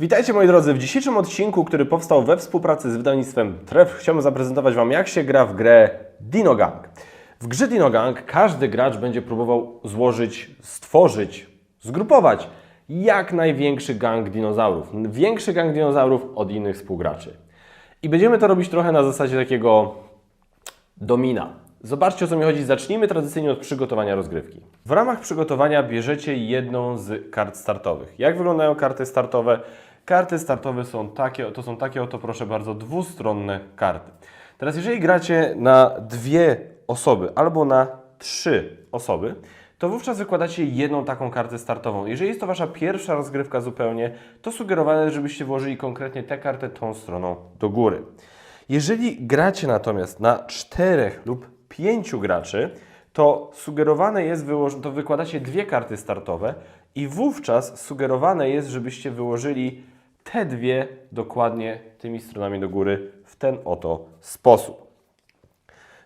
Witajcie moi drodzy, w dzisiejszym odcinku, który powstał we współpracy z wydawnictwem Tref, chciałbym zaprezentować Wam jak się gra w grę Dino Gang. W grze Dino Gang każdy gracz będzie próbował złożyć, stworzyć, zgrupować jak największy gang dinozaurów. Większy gang dinozaurów od innych współgraczy. I będziemy to robić trochę na zasadzie takiego domina. Zobaczcie o co mi chodzi. Zacznijmy tradycyjnie od przygotowania rozgrywki. W ramach przygotowania bierzecie jedną z kart startowych. Jak wyglądają karty startowe? Karty startowe są takie, to są takie oto proszę bardzo dwustronne karty. Teraz jeżeli gracie na dwie osoby albo na trzy osoby, to wówczas wykładacie jedną taką kartę startową. Jeżeli jest to Wasza pierwsza rozgrywka zupełnie, to sugerowane jest, żebyście włożyli konkretnie tę kartę tą stroną do góry. Jeżeli gracie natomiast na czterech lub pięciu graczy, to sugerowane jest, to wykładacie dwie karty startowe i wówczas sugerowane jest, żebyście wyłożyli te dwie dokładnie tymi stronami do góry w ten oto sposób.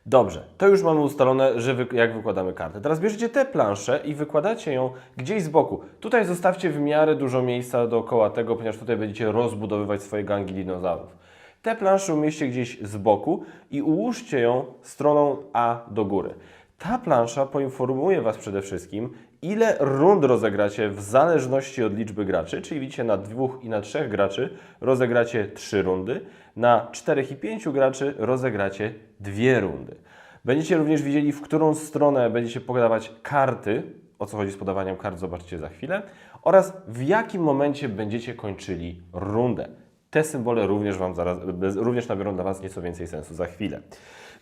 Dobrze, to już mamy ustalone, że wy, jak wykładamy kartę. Teraz bierzecie tę planszę i wykładacie ją gdzieś z boku. Tutaj zostawcie w miarę dużo miejsca dookoła tego, ponieważ tutaj będziecie rozbudowywać swoje gangi dinozaurów. Tę planszę umieśćcie gdzieś z boku i ułóżcie ją stroną A do góry. Ta plansza poinformuje Was przede wszystkim, ile rund rozegracie w zależności od liczby graczy, czyli widzicie na dwóch i na trzech graczy rozegracie trzy rundy, na czterech i pięciu graczy rozegracie dwie rundy. Będziecie również widzieli, w którą stronę będziecie podawać karty, o co chodzi z podawaniem kart, zobaczycie za chwilę, oraz w jakim momencie będziecie kończyli rundę. Te symbole również, wam zaraz, również nabiorą dla Was nieco więcej sensu za chwilę.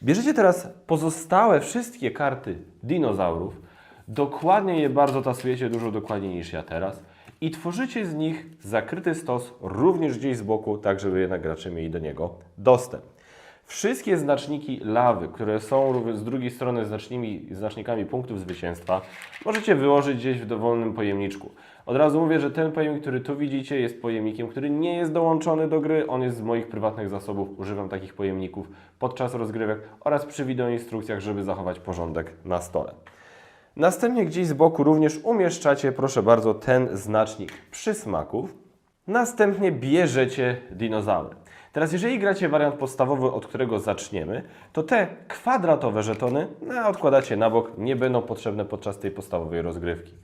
Bierzecie teraz pozostałe wszystkie karty dinozaurów, dokładnie je bardzo tasujecie, dużo dokładniej niż ja teraz i tworzycie z nich zakryty stos również gdzieś z boku, tak żeby jednak gracze mieli do niego dostęp. Wszystkie znaczniki lawy, które są z drugiej strony znacznikami, znacznikami punktów zwycięstwa, możecie wyłożyć gdzieś w dowolnym pojemniczku. Od razu mówię, że ten pojemnik, który tu widzicie, jest pojemnikiem, który nie jest dołączony do gry. On jest z moich prywatnych zasobów. Używam takich pojemników podczas rozgrywek oraz przy wideoinstrukcjach, żeby zachować porządek na stole. Następnie gdzieś z boku również umieszczacie, proszę bardzo, ten znacznik przysmaków. Następnie bierzecie dinozaury. Teraz, jeżeli gracie wariant podstawowy, od którego zaczniemy, to te kwadratowe żetony no, odkładacie na bok, nie będą potrzebne podczas tej podstawowej rozgrywki.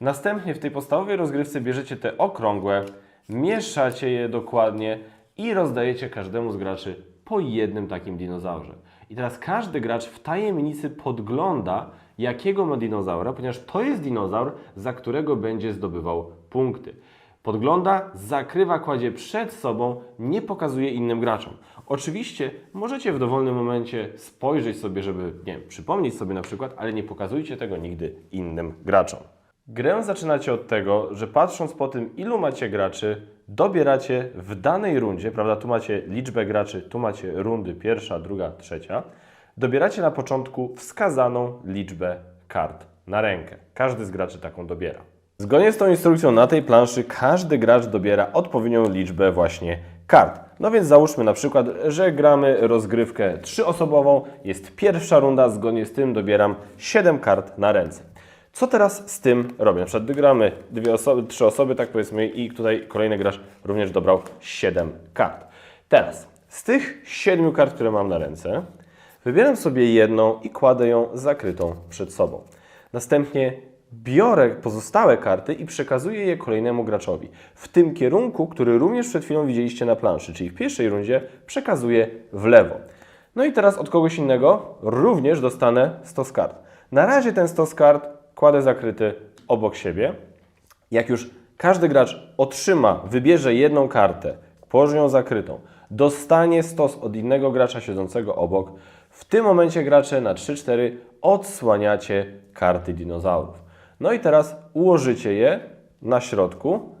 Następnie w tej podstawowej rozgrywce bierzecie te okrągłe, mieszacie je dokładnie i rozdajecie każdemu z graczy po jednym takim dinozaurze. I teraz każdy gracz w tajemnicy podgląda, jakiego ma dinozaura, ponieważ to jest dinozaur, za którego będzie zdobywał punkty. Podgląda, zakrywa, kładzie przed sobą, nie pokazuje innym graczom. Oczywiście możecie w dowolnym momencie spojrzeć sobie, żeby, nie wiem, przypomnieć sobie na przykład, ale nie pokazujcie tego nigdy innym graczom. Grę zaczynacie od tego, że patrząc po tym, ilu macie graczy, dobieracie w danej rundzie, prawda? Tu macie liczbę graczy, tu macie rundy pierwsza, druga, trzecia. Dobieracie na początku wskazaną liczbę kart na rękę. Każdy z graczy taką dobiera. Zgodnie z tą instrukcją na tej planszy każdy gracz dobiera odpowiednią liczbę właśnie kart. No więc załóżmy na przykład, że gramy rozgrywkę trzyosobową, jest pierwsza runda, zgodnie z tym dobieram 7 kart na ręce. Co teraz z tym robię? Na przykład gramy dwie osoby, trzy osoby, tak powiedzmy, i tutaj kolejny gracz również dobrał 7 kart. Teraz z tych 7 kart, które mam na ręce, wybieram sobie jedną i kładę ją zakrytą przed sobą. Następnie biorę pozostałe karty i przekazuję je kolejnemu graczowi. W tym kierunku, który również przed chwilą widzieliście na planszy, czyli w pierwszej rundzie przekazuję w lewo. No i teraz od kogoś innego również dostanę stos kart. Na razie ten stos kart kładę zakryty obok siebie. Jak już każdy gracz otrzyma, wybierze jedną kartę, położy ją zakrytą, dostanie stos od innego gracza siedzącego obok, w tym momencie gracze na 3-4 odsłaniacie karty dinozaurów. No i teraz ułożycie je na środku,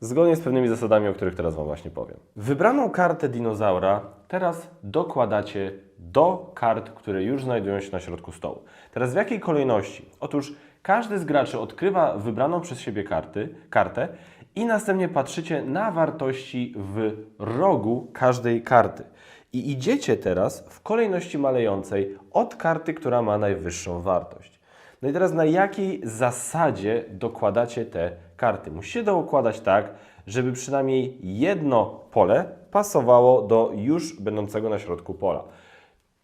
zgodnie z pewnymi zasadami, o których teraz Wam właśnie powiem. Wybraną kartę dinozaura teraz dokładacie do kart, które już znajdują się na środku stołu. Teraz w jakiej kolejności? Otóż każdy z graczy odkrywa wybraną przez siebie karty, kartę i następnie patrzycie na wartości w rogu każdej karty. I idziecie teraz w kolejności malejącej od karty, która ma najwyższą wartość. No i teraz na jakiej zasadzie dokładacie te karty. Musicie to układać tak, żeby przynajmniej jedno pole pasowało do już będącego na środku pola.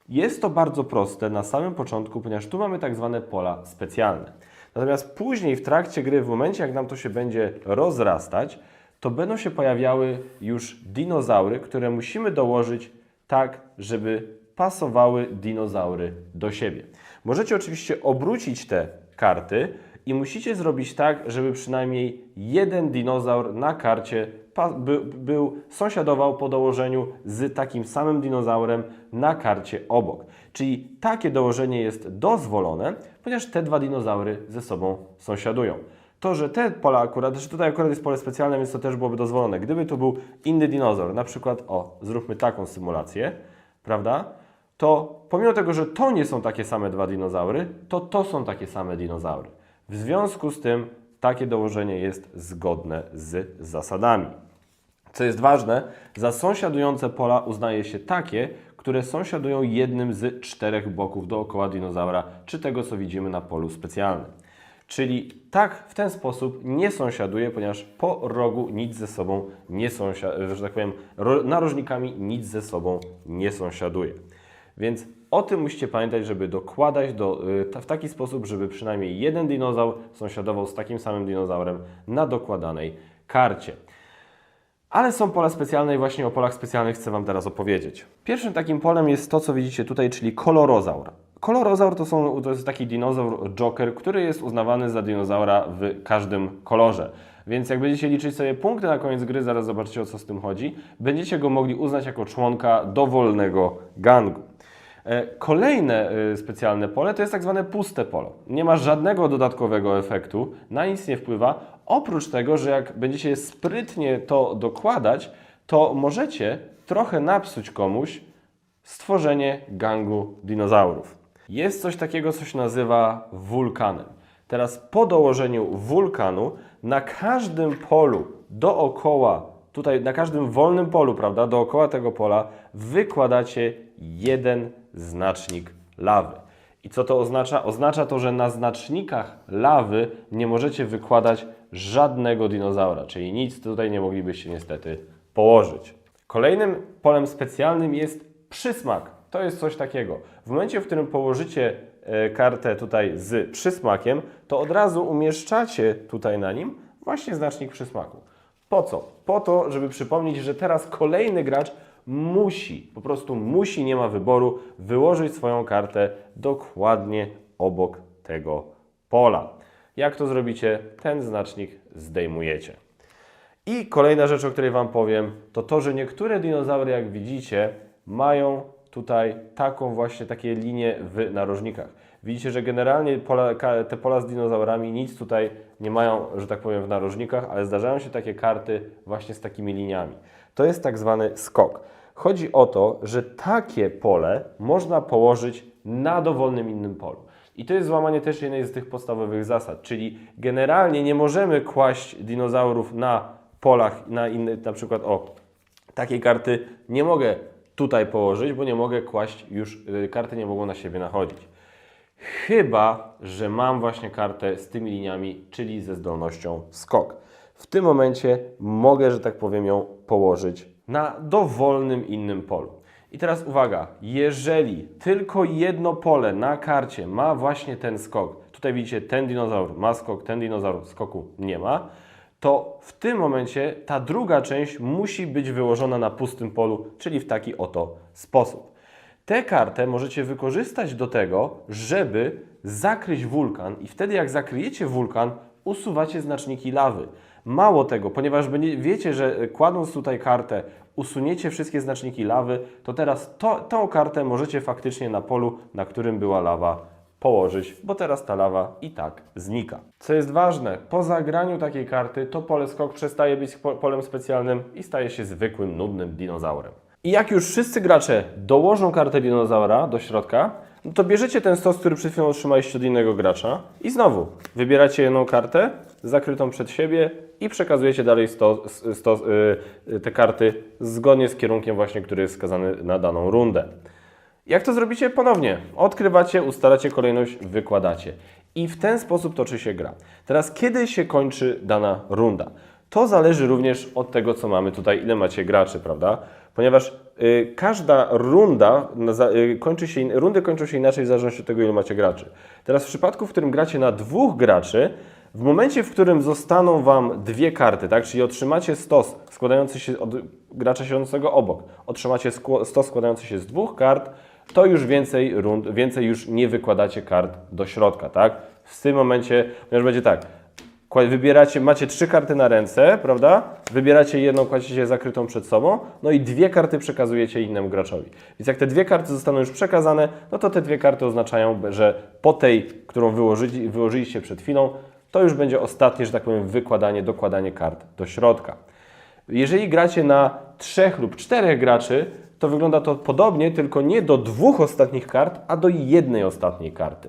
Jest to bardzo proste na samym początku, ponieważ tu mamy tak zwane pola specjalne. Natomiast później w trakcie gry, w momencie jak nam to się będzie rozrastać, to będą się pojawiały już dinozaury, które musimy dołożyć tak, żeby pasowały dinozaury do siebie. Możecie oczywiście obrócić te karty i musicie zrobić tak, żeby przynajmniej jeden dinozaur na karcie był, sąsiadował po dołożeniu z takim samym dinozaurem na karcie obok. Czyli takie dołożenie jest dozwolone, ponieważ te dwa dinozaury ze sobą sąsiadują. To, że te pola akurat, że tutaj akurat jest pole specjalne, więc to też byłoby dozwolone. Gdyby tu był inny dinozaur, na przykład, o, zróbmy taką symulację, prawda? To pomimo tego, że to nie są takie same dwa dinozaury, to to są takie same dinozaury. W związku z tym takie dołożenie jest zgodne z zasadami. Co jest ważne, za sąsiadujące pola uznaje się takie, które sąsiadują jednym z czterech boków dookoła dinozaura, czy tego, co widzimy na polu specjalnym. Czyli tak w ten sposób nie sąsiaduje, ponieważ po rogu nic ze sobą nie sąsiaduje, że tak powiem, ro- narożnikami nic ze sobą nie sąsiaduje. Więc o tym musicie pamiętać, żeby dokładać do, y, w taki sposób, żeby przynajmniej jeden dinozaur sąsiadował z takim samym dinozaurem na dokładanej karcie. Ale są pola specjalne i właśnie o polach specjalnych chcę Wam teraz opowiedzieć. Pierwszym takim polem jest to, co widzicie tutaj, czyli kolorozaur. Kolorozaur to, są, to jest taki dinozaur joker, który jest uznawany za dinozaura w każdym kolorze. Więc jak będziecie liczyć sobie punkty na koniec gry, zaraz zobaczycie o co z tym chodzi, będziecie go mogli uznać jako członka dowolnego gangu. E, Kolejne e, specjalne pole to jest tak zwane puste pole. Nie ma żadnego dodatkowego efektu, na nic nie wpływa, oprócz tego, że jak będziecie sprytnie to dokładać, to możecie trochę napsuć komuś stworzenie gangu dinozaurów. Jest coś takiego, co się nazywa wulkanem. Teraz po dołożeniu wulkanu na każdym polu dookoła, tutaj na każdym wolnym polu, prawda, dookoła tego pola wykładacie jeden znacznik lawy. I co to oznacza? Oznacza to, że na znacznikach lawy nie możecie wykładać żadnego dinozaura, czyli nic tutaj nie moglibyście niestety położyć. Kolejnym polem specjalnym jest przysmak. To jest coś takiego. W momencie, w którym położycie e, kartę tutaj z przysmakiem, to od razu umieszczacie tutaj na nim właśnie znacznik przysmaku. Po co? Po to, żeby przypomnieć, że teraz kolejny gracz musi, po prostu musi, nie ma wyboru, wyłożyć swoją kartę dokładnie obok tego pola. Jak to zrobicie? Ten znacznik zdejmujecie. I kolejna rzecz, o której Wam powiem, to to, że niektóre dinozaury, jak widzicie, mają tutaj taką właśnie takie linie w narożnikach. Widzicie, że generalnie pola, te pola z dinozaurami nic tutaj nie mają, że tak powiem, w narożnikach, ale zdarzają się takie karty właśnie z takimi liniami. To jest tak zwany skok. Chodzi o to, że takie pole można położyć na dowolnym innym polu. I to jest złamanie też jednej z tych podstawowych zasad, czyli generalnie nie możemy kłaść dinozaurów na polach, na innych, na przykład o takiej karty nie mogę tutaj położyć, bo nie mogę kłaść już, y, karty nie mogą na siebie nachodzić. Chyba, że mam właśnie kartę z tymi liniami, czyli ze zdolnością skok. W tym momencie mogę, że tak powiem, ją położyć na dowolnym innym polu. I teraz uwaga, jeżeli tylko jedno pole na karcie ma właśnie ten skok, tutaj widzicie, ten dinozaur ma skok, ten dinozaur skoku nie ma, to w tym momencie ta druga część musi być wyłożona na pustym polu, czyli w taki oto sposób. Tę kartę możecie wykorzystać do tego, żeby zakryć wulkan i wtedy jak zakryjecie wulkan, usuwacie znaczniki lawy. Mało tego, ponieważ wiecie, że e, kładąc tutaj kartę usuniecie wszystkie znaczniki lawy, to teraz to, tą kartę możecie faktycznie na polu, na którym była lawa, położyć, bo teraz ta lawa i tak znika. Co jest ważne, po zagraniu takiej karty to pole skok przestaje być po- polem specjalnym i staje się zwykłym, nudnym dinozaurem. I jak już wszyscy gracze dołożą kartę dinozaura do środka, no to bierzecie ten stos, który przed chwilą otrzymaliście od innego gracza i znowu wybieracie jedną kartę zakrytą przed siebie i przekazujecie dalej sto, sto, y, y, te karty zgodnie z kierunkiem właśnie, który jest wskazany na daną rundę. Jak to zrobicie? Ponownie odkrywacie, ustalacie kolejność, wykładacie. I w ten sposób toczy się gra. Teraz, kiedy się kończy dana runda? To zależy również od tego, co mamy tutaj, ile macie graczy, prawda? Ponieważ y, każda runda y, kończy się, rundy kończą się inaczej w zależności od tego, ile macie graczy. Teraz w przypadku, w którym gracie na dwóch graczy, w momencie, w którym zostaną Wam dwie karty, tak, czyli otrzymacie stos składający się od gracza siedzącego obok, otrzymacie stos składający się z dwóch kart, to już więcej rund, więcej już nie wykładacie kart do środka, tak? W tym momencie, ponieważ będzie tak, Wybieracie, macie trzy karty na ręce, prawda? Wybieracie jedną, kładziecie zakrytą przed sobą, no i dwie karty przekazujecie innemu graczowi. Więc jak te dwie karty zostaną już przekazane, no to te dwie karty oznaczają, że po tej, którą wyłożyli, wyłożyliście przed chwilą, to już będzie ostatnie, że tak powiem, wykładanie, dokładanie kart do środka. Jeżeli gracie na trzech lub czterech graczy, to wygląda to podobnie, tylko nie do dwóch ostatnich kart, a do jednej ostatniej karty.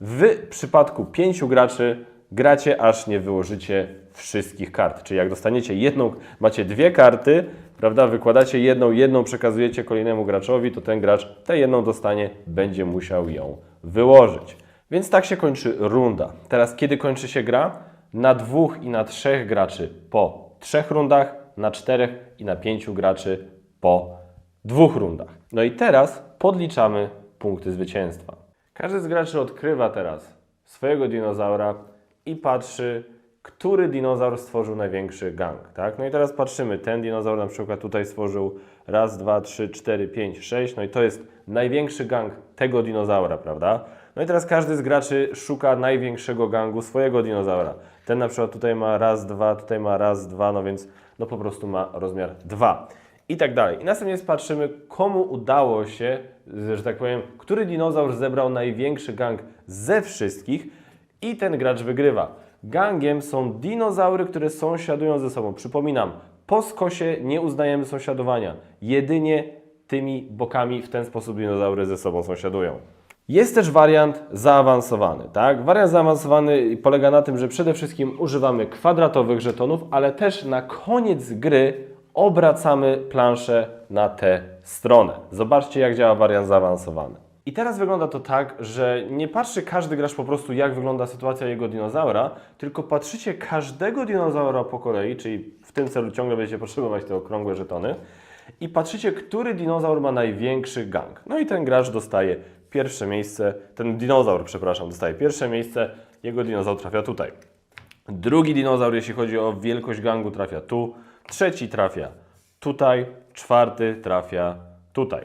W przypadku pięciu graczy gracie, aż nie wyłożycie wszystkich kart. Czyli jak dostaniecie jedną, macie dwie karty, prawda, wykładacie jedną, jedną przekazujecie kolejnemu graczowi, to ten gracz tę jedną dostanie, będzie musiał ją wyłożyć. Więc tak się kończy runda. Teraz kiedy kończy się gra? Na dwóch i na trzech graczy po trzech rundach, na czterech i na pięciu graczy po dwóch rundach. No i teraz podliczamy punkty zwycięstwa. Każdy z graczy odkrywa teraz swojego dinozaura i patrzy, który dinozaur stworzył największy gang. Tak? No i teraz patrzymy, ten dinozaur na przykład tutaj stworzył raz, dwa, trzy, cztery, pięć, sześć, no i to jest największy gang tego dinozaura, prawda? No i teraz każdy z graczy szuka największego gangu swojego dinozaura. Ten na przykład tutaj ma raz, dwa, tutaj ma raz, dwa, no więc no po prostu ma rozmiar dwa i tak dalej. I następnie patrzymy, komu udało się, że tak powiem, który dinozaur zebrał największy gang ze wszystkich i ten gracz wygrywa. Gangiem są dinozaury, które sąsiadują ze sobą. Przypominam, po skosie nie uznajemy sąsiadowania. Jedynie tymi bokami w ten sposób dinozaury ze sobą sąsiadują. Jest też wariant zaawansowany, tak? Wariant zaawansowany polega na tym, że przede wszystkim używamy kwadratowych żetonów, ale też na koniec gry obracamy planszę na tę stronę. Zobaczcie, jak działa wariant zaawansowany. I teraz wygląda to tak, że nie patrzy każdy gracz po prostu, jak wygląda sytuacja jego dinozaura, tylko patrzycie każdego dinozaura po kolei, czyli w tym celu ciągle będziecie potrzebować te okrągłe żetony, i patrzycie, który dinozaur ma największy gang. No i ten gracz dostaje pierwsze miejsce, ten dinozaur, przepraszam, dostaje pierwsze miejsce, jego dinozaur trafia tutaj. Drugi dinozaur, jeśli chodzi o wielkość gangu, trafia tu. Trzeci trafia tutaj. Czwarty trafia tutaj.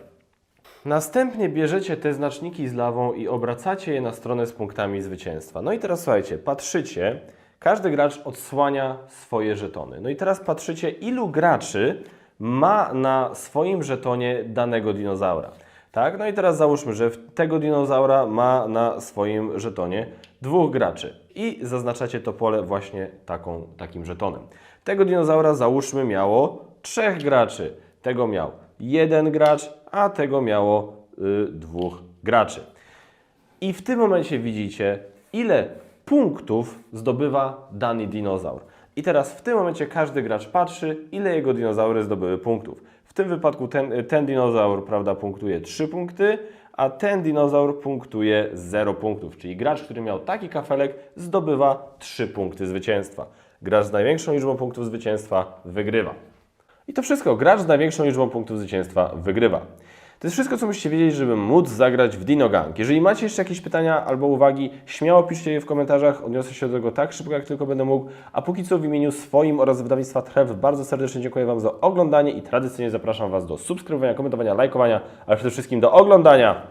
Następnie bierzecie te znaczniki z lawą i obracacie je na stronę z punktami zwycięstwa. No i teraz słuchajcie, patrzycie, każdy gracz odsłania swoje żetony. No i teraz patrzycie, ilu graczy ma na swoim żetonie danego dinozaura. Tak? No i teraz załóżmy, że tego dinozaura ma na swoim żetonie dwóch graczy i zaznaczacie to pole właśnie taką, takim żetonem. Tego dinozaura załóżmy miało trzech graczy, tego miał jeden gracz, a tego miało y, dwóch graczy. I w tym momencie widzicie, ile punktów zdobywa dany dinozaur. I teraz w tym momencie każdy gracz patrzy, ile jego dinozaury zdobyły punktów. W tym wypadku ten, ten dinozaur prawda, punktuje 3 punkty, a ten dinozaur punktuje 0 punktów. Czyli gracz, który miał taki kafelek, zdobywa 3 punkty zwycięstwa. Gracz z największą liczbą punktów zwycięstwa wygrywa. I to wszystko. Gracz z największą liczbą punktów zwycięstwa wygrywa. To jest wszystko, co musicie wiedzieć, żeby móc zagrać w Dino Gang. Jeżeli macie jeszcze jakieś pytania albo uwagi, śmiało piszcie je w komentarzach. Odniosę się do tego tak szybko, jak tylko będę mógł. A póki co w imieniu swoim oraz wydawnictwa Trev bardzo serdecznie dziękuję Wam za oglądanie i tradycyjnie zapraszam Was do subskrybowania, komentowania, lajkowania, ale przede wszystkim do oglądania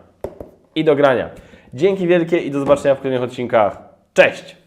i do grania. Dzięki wielkie i do zobaczenia w kolejnych odcinkach. Cześć!